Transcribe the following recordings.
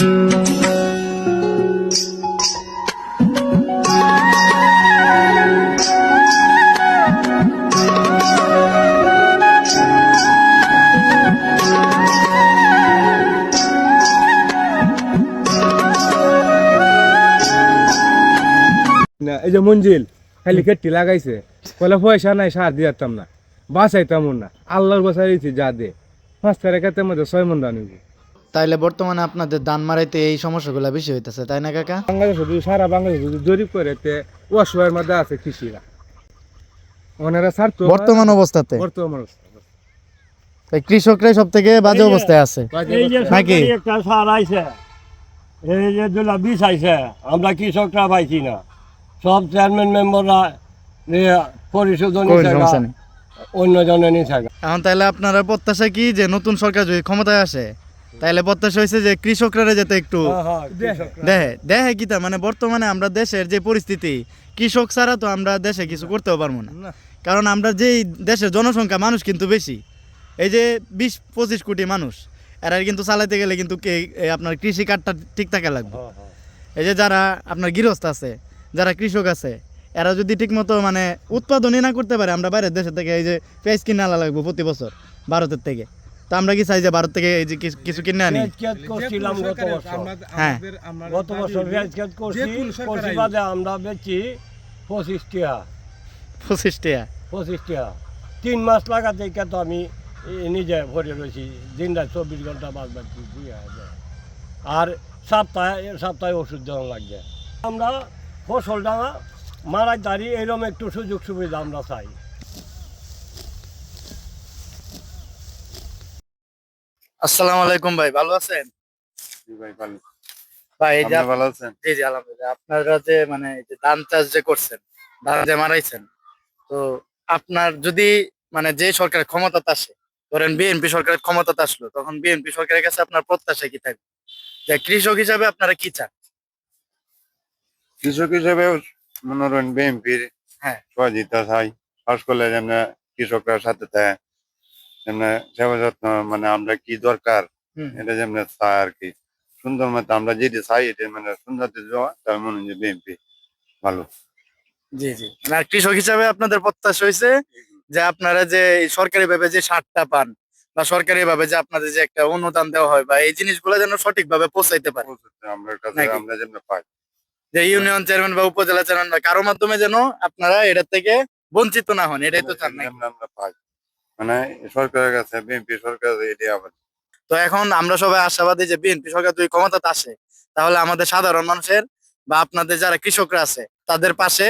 না, এই যে মঞ্জিল, খালি কেটটি লাগাইছে। বলে পয়সা নাই, সার দিয়াতাম না। বাঁচাইতাম না। আল্লাহর বাঁচাইছি যা দে। পাঁচ তারিখের মধ্যে ছয় মন দান তাইলে বর্তমানে আপনাদের দান মারাইতে এই সমস্যাগুলো বেশি হইতেছে তাই না কাকা? বাংলাদেশে যদি সারা বাংলাদেশে যদি জরিপ করে তে অসহায়ের মধ্যে আছে কৃষিরা। ওনারা স্বার্থ বর্তমান অবস্থাতে? বর্তমান অবস্থা। তাই কৃষকরাই সব থেকে বাজে অবস্থায় আছে। নাকি? একটা সার আইছে এই যে দুলা বিষ আইছে আমরা কৃষকরা পাইছি না। সব চেয়ারম্যান মেম্বাররা পরিশোধন অন্য জনে নিছে। এখন তাহলে আপনারা প্রত্যাশা কি যে নতুন সরকার যদি ক্ষমতায় আসে তাহলে প্রত্যাশা হয়েছে যে কৃষকরা যাতে একটু দেখে দেখে কি তা? মানে বর্তমানে আমরা দেশের যে পরিস্থিতি কৃষক ছাড়া তো আমরা দেশে কিছু করতেও পারব না। না। কারণ আমরা যেই দেশের জনসংখ্যা মানুষ কিন্তু বেশি এই যে বিশ পঁচিশ কোটি মানুষ এরা কিন্তু চালাইতে গেলে কিন্তু আপনার কৃষি কার্ডটা ঠিক থাকা লাগবে। এই যে যারা আপনার গৃহস্থ আছে যারা কৃষক আছে এরা যদি ঠিকমতো মানে উৎপাদনই না করতে পারে আমরা বাইরের দেশের থেকে এই যে পেঁয়াজ কিনে আনা লাগবে প্রতি বছর ভারতের থেকে। তো আমরা কি চাই যে ভারত থেকে এই যে কিছু- কিছু কিনে আনি? করছিলাম গত বছর। হ্যাঁ। গত বছর দাবি- করছি করছি বাদে আমরা বেচছি পঁচিশ টিয়া পঁচিশ টাকা পঁচিশ টিয়া তিন মাস লাগাতে তো আমি নিজে ভরে রয়েছি। দিন রাত চব্বিশ ঘণ্টা বাদ যায়। আর সপ্তাহে সপ্তাহে ওষুধ দেওয়া লাগবে। আমরা ফসলটা মারাই দাঁড়িয়ে এরকম একটু সুযোগ সুবিধা আমরা চাই। আসসালামু আলাইকুম ভাই ভালো আছেন? ভাই ভালো। ভাই এই যে আপনি ভালো আছেন? জি জি আলহামদুলিল্লাহ। আপনারা যে মানে এই যে ধান চাষ যে করছেন ধান যে মারাইছেন তো আপনার যদি মানে যে সরকার ক্ষমতাতে আসে ধরেন বিএনপি সরকারের ক্ষমতাতে আসলো তখন বিএনপি সরকারের কাছে আপনার প্রত্যাশা কি থাকবে? যে কৃষক হিসাবে আপনারা কি চান? কৃষক হিসেবে মনে করেন বিএনপির হ্যাঁ। সহযোগিতা চাই। খাস করলে যেমন কৃষকরা সাথে থাকে যেমন সেবা যত্ন মানে আমরা কি দরকার? এটা যেমন চাই আর কি। সুন্দর মতো আমরা যেটা চাই এটা মানে সুন্দর তার মনে হয় বিএনপি ভালো। জি জি। না কৃষক হিসাবে আপনাদের প্রত্যাশা হয়েছে যে আপনারা যে সরকারি ভাবে যে সারটা পান বা সরকারি ভাবে যে আপনাদের যে একটা অনুদান দেওয়া হয় বা এই জিনিসগুলো যেন সঠিক ভাবে পৌঁছাইতে পারে আমরা যেমন পাই। যে ইউনিয়ন চেয়ারম্যান বা উপজেলা চেয়ারম্যান বা কারও মাধ্যমে যেন আপনারা এটার থেকে বঞ্চিত না হন এটাই তো চান আমরা পাই। মানে সরকারের কাছে বিএনপি সরকার এটা আবার তো এখন আমরা সবাই আশাবাদী যে বিএনপি সরকার যদি ক্ষমতাতে আসে তাহলে আমাদের সাধারণ মানুষের বা আপনাদের যারা কৃষকরা আছে তাদের পাশে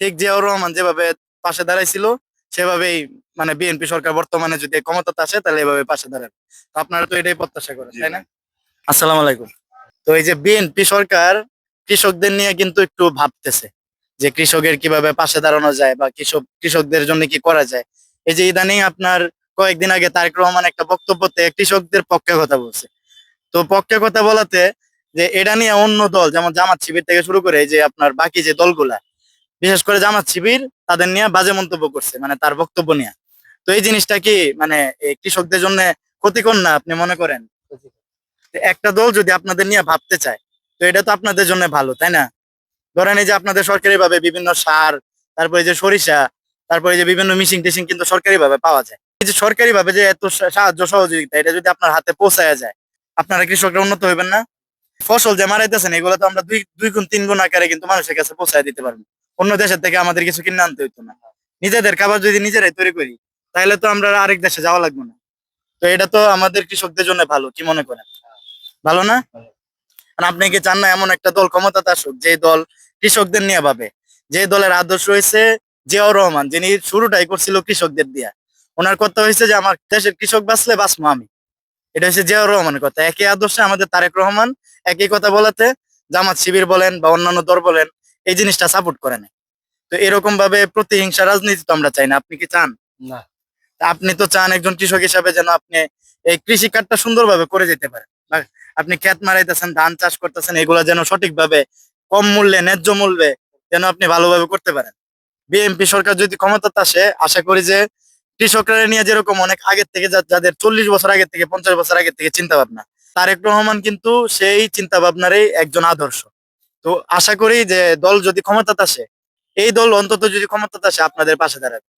ঠিক জিয়াউর রহমান যেভাবে পাশে দাঁড়াইছিল সেভাবেই মানে বিএনপি সরকার বর্তমানে যদি ক্ষমতাতে আসে তাহলে এভাবে পাশে দাঁড়াবে। তো আপনারা তো এটাই প্রত্যাশা করেন তাই না? আসসালামু আলাইকুম। তো এই যে বিএনপি সরকার কৃষকদের নিয়ে কিন্তু একটু ভাবতেছে যে কৃষকের কীভাবে পাশে দাঁড়ানো যায় বা কৃষক কৃষকদের জন্য কি করা যায়। এই যে ইদানিং আপনার কয়েকদিন আগে তারেক রহমান একটা বক্তব্যতে কৃষকদের পক্ষে কথা বলছে। তো পক্ষে কথা বলাতে যে এটা নিয়ে অন্য দল, যেমন জামাত শিবির থেকে শুরু করে যে আপনার বাকি যে দলগুলা, বিশেষ করে জামাত শিবির, তাদের নিয়ে বাজে মন্তব্য করছে মানে তার বক্তব্য নিয়ে। তো এই জিনিসটা কি মানে কৃষকদের জন্য ক্ষতিকর না, আপনি মনে করেন? একটা দল যদি আপনাদের নিয়ে ভাবতে চায়, তো এটা তো আপনাদের জন্য ভালো, তাই না? ধরেন এই যে আপনাদের সরকারি ভাবে বিভিন্ন সার, তারপরে যে সরিষা তারপরে যে বিভিন্ন মিশিং টিশিং কিন্তু সরকারি ভাবে পাওয়া যায়। এই যে সরকারি ভাবে যে এত সাহায্য সহযোগিতা, এটা যদি আপনার হাতে পৌঁছায় যায়, আপনারা কৃষকরা উন্নত হইবেন না? ফসল যে মারাইতেছেন, এগুলো তো আমরা দুই দুই গুণ, তিন গুণ আকারে কিন্তু মানুষের কাছে পৌঁছায় দিতে পারব। অন্য দেশের থেকে আমাদের কিছু কিনে আনতে হইতো না। নিজেদের খাবার যদি নিজেরাই তৈরি করি, তাহলে তো আমরা আরেক দেশে যাওয়া লাগবে না। তো এটা তো আমাদের কৃষকদের জন্য ভালো, কি মনে করেন? ভালো না? আপনি কি চান না এমন একটা দল ক্ষমতাতে আসুক যে দল কৃষকদের নিয়ে ভাবে যে দলের আদর্শ হয়েছে জিয়াউর রহমান যিনি শুরুটাই করছিল কৃষকদের দিয়া। ওনার কথা হয়েছে যে আমার দেশের কৃষক বাঁচলে বাঁচবো আমি। এটা হচ্ছে জিয়াউর রহমানের কথা। একই আদর্শে আমাদের তারেক রহমান একই কথা বলাতে জামাত শিবির বলেন বা অন্যান্য দল বলেন এই জিনিসটা সাপোর্ট করে না তো এরকম ভাবে প্রতিহিংসা রাজনীতি তো আমরা চাই না। আপনি কি চান? না। তা আপনি তো চান একজন কৃষক হিসাবে যেন আপনি এই কৃষি কাজটা সুন্দরভাবে করে যেতে পারেন। আপনি ক্ষেত মারাইতেছেন ধান চাষ করতেছেন এগুলো যেন সঠিকভাবে কম মূল্যে ন্যায্য মূল্যে যেন আপনি ভালোভাবে করতে পারেন। বিএনপি সরকার যদি ক্ষমতাতে আসে, আশা করি যে কৃষকরা নিয়ে যেরকম অনেক আগের থেকে যাদের চল্লিশ বছর আগের থেকে, পঞ্চাশ বছর আগের থেকে চিন্তা ভাবনা, তারেক রহমান কিন্তু সেই চিন্তা ভাবনারই একজন আদর্শ। তো আশা করি যে দল যদি ক্ষমতাতে আসে, এই দল অন্তত যদি ক্ষমতাতে আসে, আপনাদের পাশে দাঁড়াবে।